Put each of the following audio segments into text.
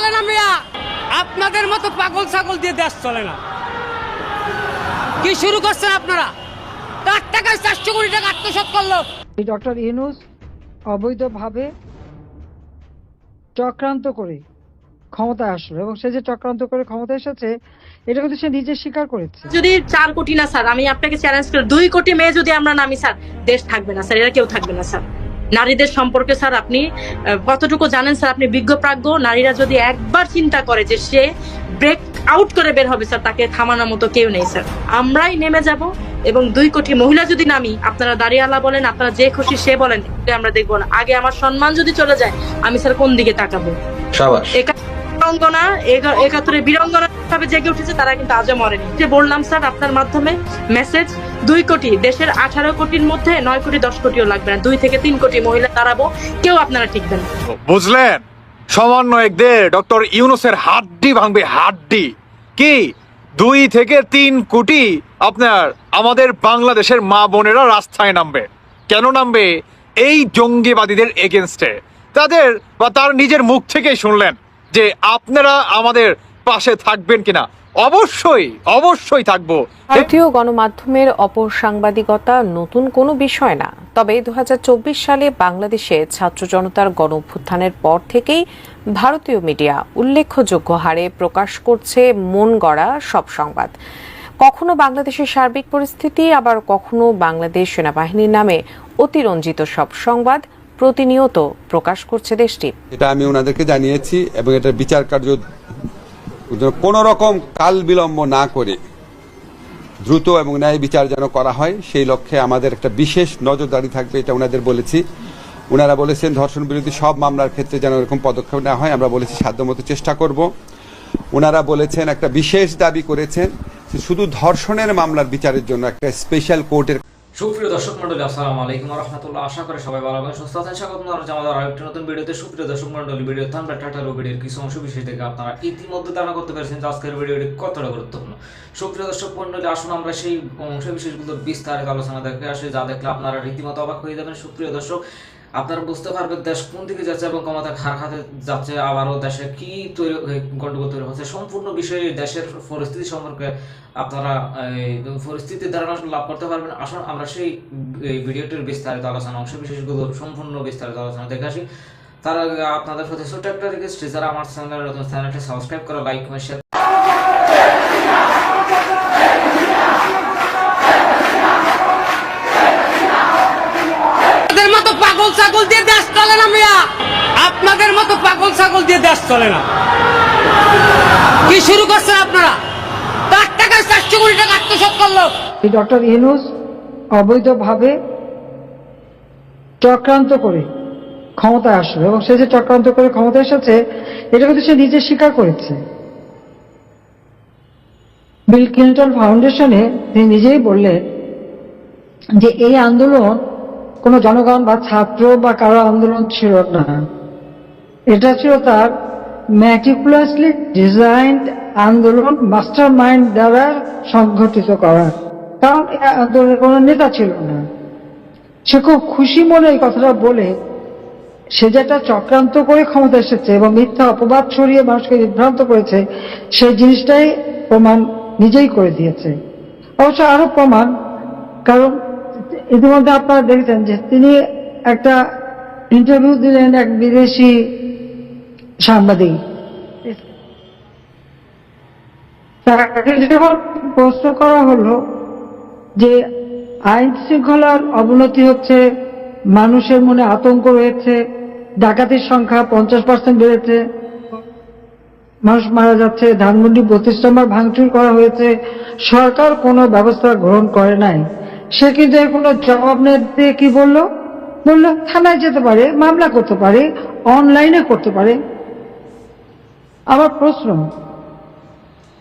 চলে না মিয়া। আপনাদের মতো পাগল ছাগল দিয়ে দেশ চলে না। কি শুরু করছেন আপনারা? তার টাকায় চারশো কোটি টাকা আত্মসাৎ করল। ডক্টর ইউনুস অবৈধভাবে চক্রান্ত করে ক্ষমতায় আসলো এবং সে যে চক্রান্ত করে ক্ষমতায় এসেছে এটা কিন্তু সে নিজে স্বীকার করেছে। যদি চার কোটি না স্যার আমি আপনাকে চ্যালেঞ্জ করি। দুই কোটি মেয়ে যদি আমরা নামি স্যার দেশ থাকবে না স্যার এরা কেউ থাকবে না স্যার। নারীদের সম্পর্কে স্যার আপনি কতটুকু জানেন স্যার? আপনি বিজ্ঞ প্রাজ্ঞ নারীরা যদি একবার চিন্তা করে যে সে ব্রেক আউট করে বের হবে স্যার তাকে থামানোর মতো কেউ নেই স্যার। আমরাই নেমে যাব এবং দুই কোটি মহিলা যদি নামি আপনারা দাঁড়িয়ালা বলেন আপনারা যে খুশি সে বলেন আমরা দেখব না। আগে আমার সম্মান যদি চলে যায় আমি স্যার কোন দিকে তাকাবো? বীরাঙ্গনা একাত্তরে বীরাঙ্গনা ভাবে জেগে উঠেছে, তারা কিন্তু আজও মরেনি। যে বললাম, স্যার, আপনার মাধ্যমে মেসেজ দুই কোটি, দেশের আঠারো কোটির মধ্যে নয় কোটি, দশ কোটিও লাগবে না। দুই থেকে তিন কোটি মহিলা দাঁড়াবো কেউ আপনারা টিকবেন। বুঝলেন? সমন্বয়কদের ডক্টর ইউনুসের হাড্ডি ভাঙবে, হাড্ডি। কি? দুই থেকে তিন কোটি আপনার আমাদের বাংলাদেশের মা বোনেরা রাস্তায় নামবে। কেন নামবে? এই জঙ্গিবাদীদের এগেনস্টে তাদের বা তার নিজের মুখ থেকেই শুনলেন যে আপনারা আমাদের পাশে থাকবেন কিনা? অবশ্যই অবশ্যই থাকব। ভারতীয় গণমাধ্যমের অপসাংবাদিকতা নতুন কোনো বিষয় না। তবে দু সালে বাংলাদেশে ছাত্র জনতার গণ অভ্যুত্থানের পর থেকেই ভারতীয় মিডিয়া উল্লেখযোগ্য হারে প্রকাশ করছে মন গড়া সব সংবাদ। কখনো বাংলাদেশের সার্বিক পরিস্থিতি আবার কখনো বাংলাদেশ সেনাবাহিনীর নামে অতিরঞ্জিত সব সংবাদ প্রতিনিয়ত প্রকাশ করছে দেশটি। এটা আমি ওনাদেরকে জানিয়েছি এবং এটার বিচার কার্য কোন রকম কাল বিলম্ব না করে দ্রুত এবং ন্যায় বিচার যেন করা হয়, সেই লক্ষ্যে আমাদের একটা বিশেষ নজরদারি থাকবে, এটা ওনাদের বলেছি। ওনারা বলেছেন, ধর্ষণ বিরোধী সব মামলার ক্ষেত্রে যেন এরকম পদক্ষেপ নেওয়া হয়, আমরা বলেছি সাধ্যমতো চেষ্টা করব। ওনারা বলেছেন, একটা বিশেষ দাবি করেছেন শুধু ধর্ষণের মামলার বিচারের জন্য, একটা স্পেশাল কোর্টের সুপ্রিয় দর্শক মন্ডলী আসসালামু আলাইকুম রহমতুল্লাহ। আশা করি সবাই ভালো আছেন, সুস্থ আছেন। স্বাগত আমাদের আরেকটি নতুন ভিডিওতে। সুপ্রিয় দর্শক মন্ডলী ভিডিও থামবে টাটা ভিডিওর কিছু অংশ বিশেষ থেকে আপনারা ইতিমধ্যে ধারণা করতে পেরেছেন যে আজকের ভিডিওটি কতটা গুরুত্বপূর্ণ। সুপ্রিয় দর্শক মন্ডলী আসুন আমরা সেই অংশ বিশেষগুলো বিস্তারিত আলোচনা দেখে আসি, যা দেখলে আপনারা রীতিমতো অবাক হয়ে যাবেন। সুপ্রিয় দর্শক আপনারা বুঝতে পারবেন দেশ কোন দিকে যাচ্ছে এবং ক্ষমতা খার খাতে যাচ্ছে আবারও দেশে কি তৈরি গন্ডগোল তৈরি হচ্ছে সম্পূর্ণ বিষয়ে দেশের পরিস্থিতি সম্পর্কে আপনারা এই, পরিস্থিতির ধারণা লাভ করতে পারবেন। আসুন আমরা সেই ভিডিওটির বিস্তারিত আলোচনা অংশ বিশেষগুলো সম্পূর্ণ বিস্তারিত আলোচনা দেখে আসি। তার আগে আপনাদের সাথে ছোট্ট একটা রিকোয়েস্ট যারা আমার চ্যানেলের নতুন চ্যানেলটি সাবস্ক্রাইব করে লাইক শেয়ার ছাগল দিয়ে দেশ চলে না মিয়া? আপনাদের মতো পাগল ছাগল দিয়ে দেশ চলে না। কি শুরু করছেন আপনারা? তার টাকায় চারশো কোটি টাকা আত্মসাৎ করল। ডক্টর ইউনুস অবৈধভাবে চক্রান্ত করে ক্ষমতায় আসলো এবং সে যে চক্রান্ত করে ক্ষমতায় এসেছে, এটা কিন্তু সে নিজে স্বীকার করেছে। বিল ক্লিন্টন ফাউন্ডেশনে তিনি নিজেই বললেন যে এই আন্দোলন কোনো জনগণ বা ছাত্র বা কারও আন্দোলন ছিল না। এটা ছিল তার ম্যাটিকুলাসলি ডিজাইন্ড আন্দোলন মাস্টার মাইন্ড দ্বারা সংঘটিত করা। কারণ আন্দোলনের কোনো নেতা ছিল না। সে খুব খুশি মনে এই কথাটা বলে, সে যেটা চক্রান্ত করে ক্ষমতা এসেছে এবং মিথ্যা অপবাদ ছড়িয়ে মানুষকে বিভ্রান্ত করেছে, সেই জিনিসটাই প্রমাণ নিজেই করে দিয়েছে। অবশ্য আরও প্রমাণ, কারণ ইতিমধ্যে আপনারা দেখেছেন যে তিনি একটা ইন্টারভিউ দিলেন এক বিদেশি সাংবাদিক। তাকে যখন প্রশ্ন করা হলো যে আইন শৃঙ্খলার অবনতি হচ্ছে, মানুষের মনে আতঙ্ক রয়েছে, ডাকাতির সংখ্যা পঞ্চাশ পার্সেন্ট বেড়েছে, মানুষ মারা যাচ্ছে, ধানমন্ডি নম্বর ভাঙচুর করা হয়েছে, সরকার কোনো ব্যবস্থা গ্রহণ করে নাই। সে কিন্তু এর কোনো জবাব না দিয়ে কি বলল? বলল, থানায় যেতে পারে, মামলা করতে পারে অনলাইনে করতে পারে। আমার প্রশ্ন,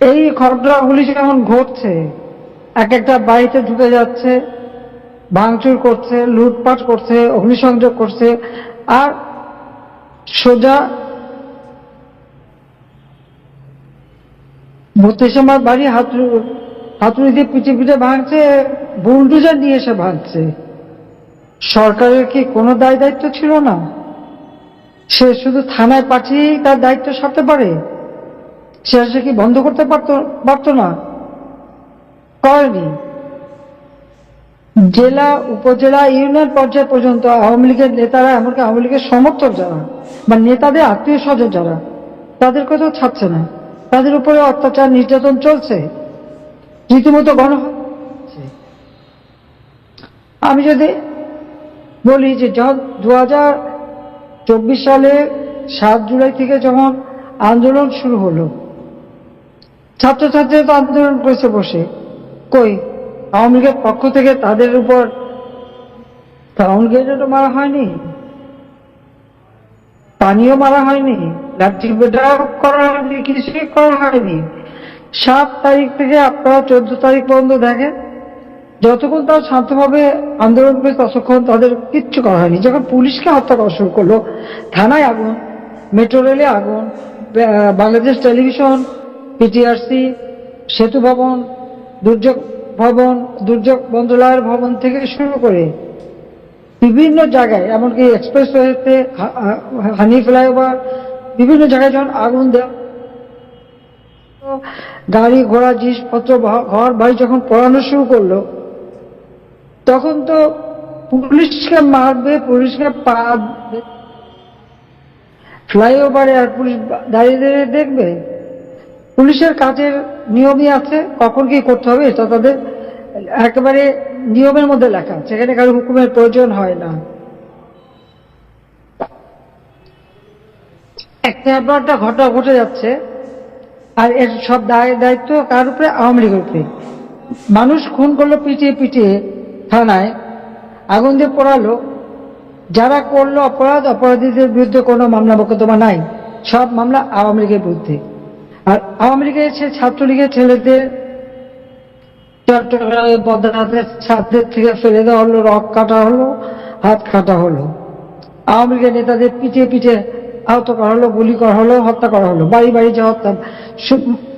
এই ঘটনাগুলি যেমন ঘটছে, এক একটা বাড়িতে ঢুকে যাচ্ছে, ভাঙচুর করছে, লুটপাট করছে, অগ্নিসংযোগ করছে, আর সোজা বত্রিশ আমার বাড়ি হাতুড়ি হাতুড়ি দিয়ে পিঠে পিঠে ভাঙছে, বুলডুজার নিয়ে এসে ভাঙছে। সরকারের কি কোনো দায় দায়িত্ব ছিল না? সে শুধু থানায় পাঠিয়েই তার দায়িত্ব সারতে পারে? সে সে কি বন্ধ করতে পারতো পারতো না? করেনি। জেলা, উপজেলা, ইউনিয়ন পর্যায় পর্যন্ত আওয়ামী লীগের নেতারা, এমনকি আওয়ামী লীগের সমর্থক যারা, বা নেতাদের আত্মীয় স্বজন যারা, তাদের কথাও ছাড়ছে না। তাদের উপরে অত্যাচার, নির্যাতন চলছে। রীতিমতো গণ আমি যদি বলি যে দু হাজার চব্বিশ সালে সাত জুলাই থেকে যখন আন্দোলন শুরু হলো ছাত্রছাত্রীরা তো আন্দোলন করেছে বসে। কই? আওয়ামী লীগের পক্ষ থেকে তাদের উপর আওয়ামী লীগের তো মারা হয়নি পানিও মারা হয়নি লাঠি বেটাও করা হয়নি কিছুই করা হয়নি। সাত তারিখ থেকে আপনারা চোদ্দ তারিখ পর্যন্ত দেখেন। যতক্ষণ তারা শান্তভাবে আন্দোলন করে ততক্ষণ তাদের কিচ্ছু করা হয়নি। যখন পুলিশকে হত্যা করা শুরু করল, থানায় আগুন, মেট্রো রেলে আগুন বাংলাদেশ টেলিভিশন, পিটিআরসি, সেতু ভবন, দুর্যোগ ভবন, দুর্যোগ মন্ত্রণালয়ের ভবন থেকে শুরু করে বিভিন্ন জায়গায়, এমনকি এক্সপ্রেসওয়েতে হানি ফ্লাইওভার, বিভিন্ন জায়গায় যখন আগুন দেওয়া গাড়ি ঘোড়া জিনিসপত্র ঘর বাড়ি যখন পড়ানো শুরু করল, তখন তো পুলিশকে মারবে, পুলিশকে পা ফ্লাইওভারে আর পুলিশ দাঁড়িয়ে দাঁড়িয়ে দেখবে। পুলিশের কাজের নিয়মই আছে, কখন কি করতে হবে, এটা তাদের একেবারে নিয়মের মধ্যে লেখা সেখানে কারও হুকুমের প্রয়োজন হয় না। একটা ঘটনা ঘটে যাচ্ছে আর এর সব দায় দায়িত্ব কার উপরে? আওয়ামী লীগের উপরে। মানুষ খুন করল, পিটিয়ে পিটিয়ে থানায়। আগুন দিয়ে পোড়ালো। যারা করল অপরাধ, অপরাধীদের বিরুদ্ধে কোনো মামলা মোকদ্দমা নাই। সব মামলা আওয়ামী লীগের বিরুদ্ধে। আর আওয়ামী লীগের সে ছাত্রলীগের ছেলেদের চট্টগ্রামে বদ্রনাথের ছাত্রের থেকে ফেলে দেওয়া হলো, রক কাটা হলো, হাত কাটা হলো। আওয়ামী লীগের নেতাদের পিটিয়ে পিটিয়ে আহত করা হলো, গুলি করা হলো, হত্যা করা হলো। বাড়ি বাড়ি যে হত্যা।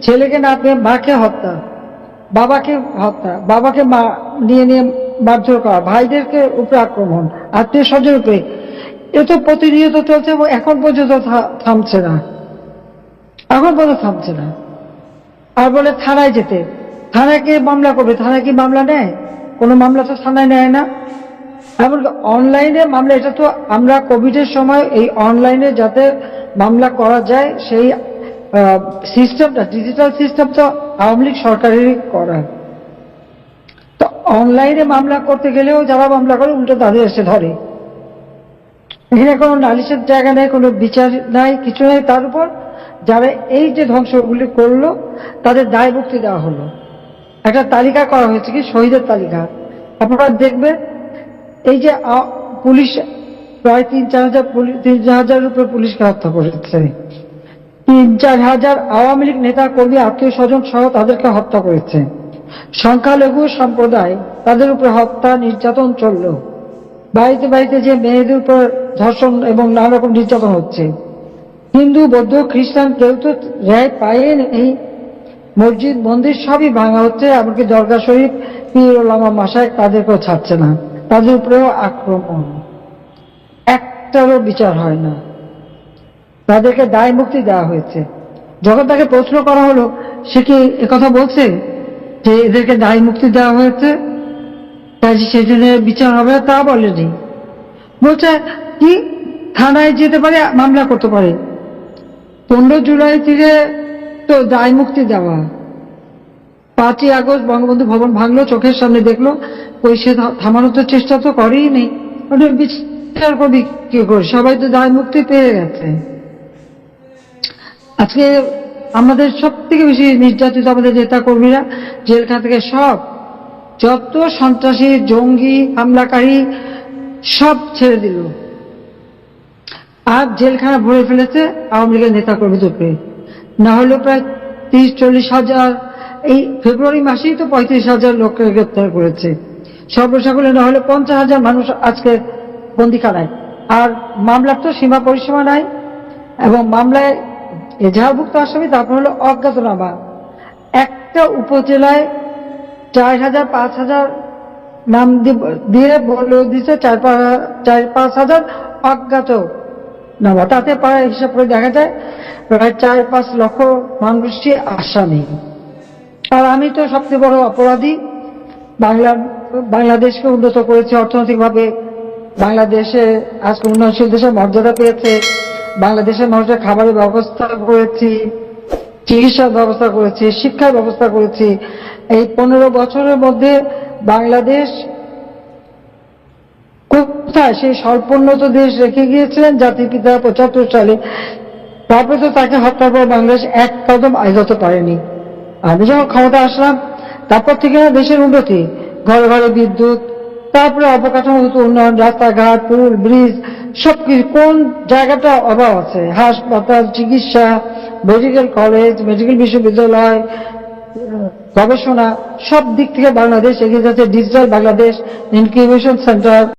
ছেলেকে না পেয়ে মাকে হত্যা, বাবাকে হত্যা, বাবাকে মা নিয়ে নিয়ে মারধর করা, ভাইদেরকে উপরে আক্রমণ, আত্মীয় স্বজন উপরে এ তো প্রতিনিয়ত চলছে এবং এখন পর্যন্ত থামছে না। এখন পর্যন্ত থামছে না। আর বলে থানায় যেতে। থানায় কে মামলা করবে? থানায় কি মামলা নেয়? কোনো মামলা তো থানায় নেয় না। এমনকি অনলাইনে মামলা, এটা তো আমরা কোভিডের সময় এই অনলাইনে যাতে মামলা করা যায়, সেই সিস্টেমটা ডিজিটাল সিস্টেম তো আওয়ামী লীগ সরকারেরই করা। তো অনলাইনে মামলা করতে গেলেও যারা মামলা করে, উল্টো তাদের এসে ধরে। এখানে কোনো নালিশের জায়গা নেই, কোনো বিচার নাই, কিছু নেই। তার উপর যারা এই যে ধ্বংসগুলি করল, তাদের দায় মুক্তি দেওয়া হলো। একটা তালিকা করা হয়েছে কি? শহীদের তালিকা। আপনারা দেখবেন এই যে পুলিশ, প্রায় তিন, চার হাজার তিন, চার হাজারের উপরে পুলিশকে হত্যা করেছে। তিন, চার হাজার আওয়ামী লীগ নেতা কর্মী আত্মীয় স্বজন সহ তাদেরকে হত্যা করেছে। সংখ্যালঘু সম্প্রদায় তাদের উপরে হত্যা, নির্যাতন চলল। বাড়িতে বাড়িতে যে মেয়েদের উপর ধর্ষণ এবং নানা রকম নির্যাতন হচ্ছে। হিন্দু, বৌদ্ধ, খ্রিস্টান কেউ তো রেয় পায়ে এই মসজিদ, মন্দির সবই ভাঙা হচ্ছে, এমনকি দরগা শরীফ পীর ওলামা মাসায় তাদেরকেও ছাড়ছে না। তাদের উপরেও আক্রমণ। একটারও বিচার হয় না। তাদেরকে দায় মুক্তি দেওয়া হয়েছে। যখন তাকে প্রশ্ন করা হলো, সে কি একথা বলছে যে এদেরকে দায় মুক্তি দেওয়া হয়েছে? তাই সেই জন্য বিচার হবে, তা বলেনি। বলছে, কি? থানায় যেতে পারে, মামলা করতে পারে। পনেরো জুলাই থেকে তো দায় মুক্তি দেওয়া। পাঁচই আগস্ট বঙ্গবন্ধু ভবন ভাঙলো, চোখের সামনে দেখল ওই সে থামানোর তো চেষ্টা তো করেই নেই। বিচার করবি কি করে? সবাই তো দায় মুক্তি পেয়ে গেছে। আজকে আমাদের সব থেকে বেশি নির্যাতিত আমাদের নেতা কর্মীরা জেলখানা থেকে সব, যত সন্ত্রাসী, জঙ্গি, হামলাকারী, সব ছেড়ে দিল। আর জেলখানা ভরে ফেলেছে আওয়ামী লীগের নেতা কর্মীদের না হলেও প্রায় তিরিশ, চল্লিশ হাজার এই ফেব্রুয়ারি মাসেই তো পঁয়ত্রিশ হাজার লোককে গ্রেপ্তার করেছে। সর্বসাকুলে না হলে পঞ্চাশ হাজার মানুষ আজকে বন্দিখানায়। আর মামলার তো সীমা পরিসীমা নাই এবং মামলায় এজাহারভুক্ত আসামি, তারপর হলো অজ্ঞাতনামা। একটা উপজেলায় চার হাজার, পাঁচ হাজার নাম দিয়ে বলে দিচ্ছে চার পাঁচ চার, পাঁচ হাজার অজ্ঞাত নেওয়া তাতে প্রায় হিসাব করে দেখা যায়, প্রায় চার, পাঁচ লক্ষ মানুষই আসামি। আর আমি তো সবচেয়ে বড় অপরাধী। বাংলা বাংলাদেশকে উন্নত করেছে অর্থনৈতিকভাবে। বাংলাদেশে আজকে উন্নয়নশীল দেশের মর্যাদা পেয়েছে। বাংলাদেশের মানুষের খাবারের ব্যবস্থা করেছি, চিকিৎসার ব্যবস্থা করেছি, শিক্ষার ব্যবস্থা করেছি। এই পনেরো বছরের মধ্যে বাংলাদেশ কোথায়? সেই স্বল্পোন্নত দেশ রেখে গিয়েছিলেন জাতির পিতা পঁচাত্তর সালে। তারপরে তো তাকে হত্যার পর বাংলাদেশ এক কদম আগাতে পারেনি। আমি যখন ক্ষমতা আসলাম, তারপর থেকে দেশের উন্নতি, ঘরে ঘরে বিদ্যুৎ, তারপরে অবকাঠামোগত উন্নয়ন, রাস্তাঘাট, পুল, ব্রিজ, সবকিছু। কোন জায়গাটা অভাব আছে? হাসপাতাল, চিকিৎসা, মেডিকেল কলেজ, মেডিকেল বিশ্ববিদ্যালয়, গবেষণা, সব দিক থেকে বাংলাদেশ এগিয়ে যাচ্ছে। Digital Bangladesh, incubation centre.